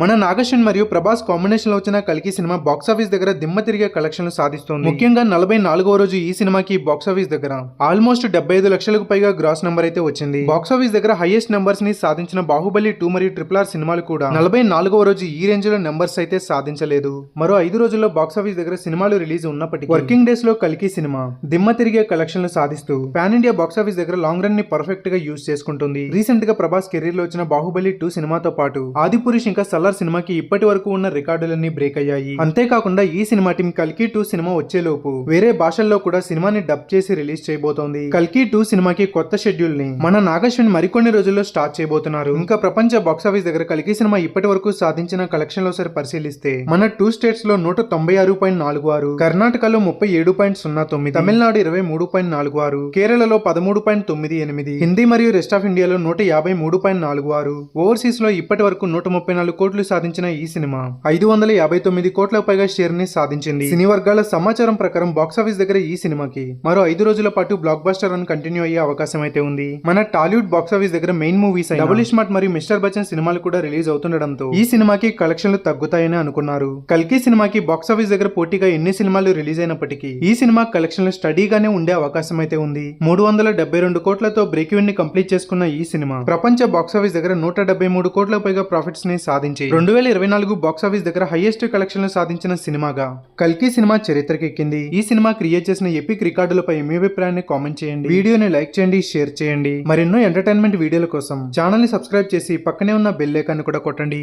మన నాగశ్వన్ మరియు ప్రభాస్ కాంబినేషన్లో వచ్చిన కల్కి సినిమా బాక్సాఫీస్ దగ్గర దిమ్మ తిరిగే కలెక్షన్లు సాధిస్తోంది. ముఖ్యంగా నలభై నాలుగో రోజు ఈ సినిమాకి బాక్సాఫీస్ దగ్గర ఆల్మోస్ట్ డెబ్బై ఐదు లక్షలకు పైగా గ్రాస్ నెంబర్ అయితే వచ్చింది. బాక్సాఫీస్ దగ్గర హైయెస్ట్ నెంబర్స్ని సాధించిన బాహుబలి టూ మరియు ట్రిపుల్ ఆర్ సినిమాలు కూడా నలభై నాలుగవ రోజు ఈ రేంజ్లో నెంబర్స్ అయితే సాధించలేదు. మరో ఐదు రోజుల్లో బాక్సాఫీస్ దగ్గర సినిమాలు రిలీజ్ ఉన్నప్పటికీ వర్కింగ్ డేస్లో కల్కి సినిమా దిమ్మ తిరిగే కలెక్షన్లు సాధిస్తూ పాన్ ఇండియా బాక్సాఫీస్ దగ్గర లాంగ్ రన్ని పర్ఫెక్ట్గా యూజ్ చేసుకుంటుంది. రీసెంట్గా ప్రభాస్ కెరీర్లో వచ్చిన బాహుబలి టూ సినిమాతో పాటు ఆదిపురుష్ ఇంకా సల్లార్ సినిమాకి ఇప్పటి వరకు ఉన్న రికార్డులన్నీ బ్రేక్ అయ్యాయి. అంతేకాకుండా ఈ సినిమా టీం కల్కి టూ సినిమా వచ్చేలోపు వేరే భాషల్లో కూడా సినిమాని డబ్ చేసి రిలీజ్ చేయబోతోంది. కల్కి టూ సినిమాకి కొత్త షెడ్యూల్ని మన నాగశ్విన్ మరికొన్ని రోజుల్లో స్టార్ట్ చేయబోతున్నారు. ఇంకా ప్రపంచ బాక్సాఫీస్ దగ్గర కల్కి సినిమా ఇప్పటి వరకు సాధించిన కలెక్షన్లో సరి పరిశీలిస్తే మన టూ స్టేట్స్లో నూట తొంభై ఆరు పాయింట్ నాలుగు ఆరు కర్ణాటకలో ముప్పై ఏడు పాయింట్ సున్నా తొమ్మిది తమిళనాడు ఇరవై మూడు పాయింట్ నాలుగు ఆరు కేరళలో పదమూడు పాయింట్ తొమ్మిది ఎనిమిది హిందీ మరియు రెస్ట్ ఆఫ్ ఇండియాలో నూట యాభై మూడు పాయింట్ నాలుగు ఆరు ఓవర్సీస్లో ఇప్పటి వరకు నూట ముప్పై నాలుగు కోట్లు సాధించిన ఈ సినిమా ఐదు వందల యాభై తొమ్మిది కోట్లకు పైగా షేర్ని సాధించింది. సినీ వర్గాల సమాచారం ప్రకారం బాక్సాఫీస్ దగ్గర ఈ సినిమాకి మరో ఐదు రోజుల పాటు బ్లాక్ బస్టర్ రన్ కంటిన్యూ అయ్యే అవకాశం అయితే ఉంది. మన టాలీవుడ్ బాక్సాఫీస్ దగ్గర మెయిన్ మూవీస్ డబుల్ స్మార్ట్ మరియు మిస్టర్ బచ్చన్ సినిమాలు కూడా రిలీజ్ అవుతుండడంతో ఈ సినిమాకి కలెక్షన్లు తగ్గుతాయని అనుకున్నారు. కల్కి సినిమాకి బాక్సాఫీస్ దగ్గర పోటీగా ఎన్ని సినిమాలు రిలీజ్ అయినప్పటికీ ఈ సినిమా కలెక్షన్లు స్టడీగానే ఉండే అవకాశం అయితే ఉంది. మూడు వందల డెబ్బై రెండు కోట్లతో బ్రేక్ ఈవెన్ని కంప్లీట్ చేసుకున్న ఈ సినిమా ప్రపంచ బాక్సాఫీస్ దగ్గర నూట డెబ్బై మూడు కోట్ల పైగా ప్రాఫిట్స్ని నుంచి రెండు వేల ఇరవై నాలుగు బాక్సాఫీస్ దగ్గర హైయెస్ట్ కలెక్షన్లు సాధించిన సినిమాగా కల్కి సినిమా చరిత్రకెక్కింది. ఈ సినిమా క్రియేట్ చేసిన ఎపిక్ రికార్డులపై మీ అభిప్రాయాన్ని కామెంట్ చేయండి. వీడియోని లైక్ చేయండి షేర్ చేయండి. మరెన్నో ఎంటర్టైన్మెంట్ వీడియోల కోసం ఛానల్ని సబ్స్క్రైబ్ చేసి పక్కనే ఉన్న బెల్ ఐకాన్ కూడా కొట్టండి.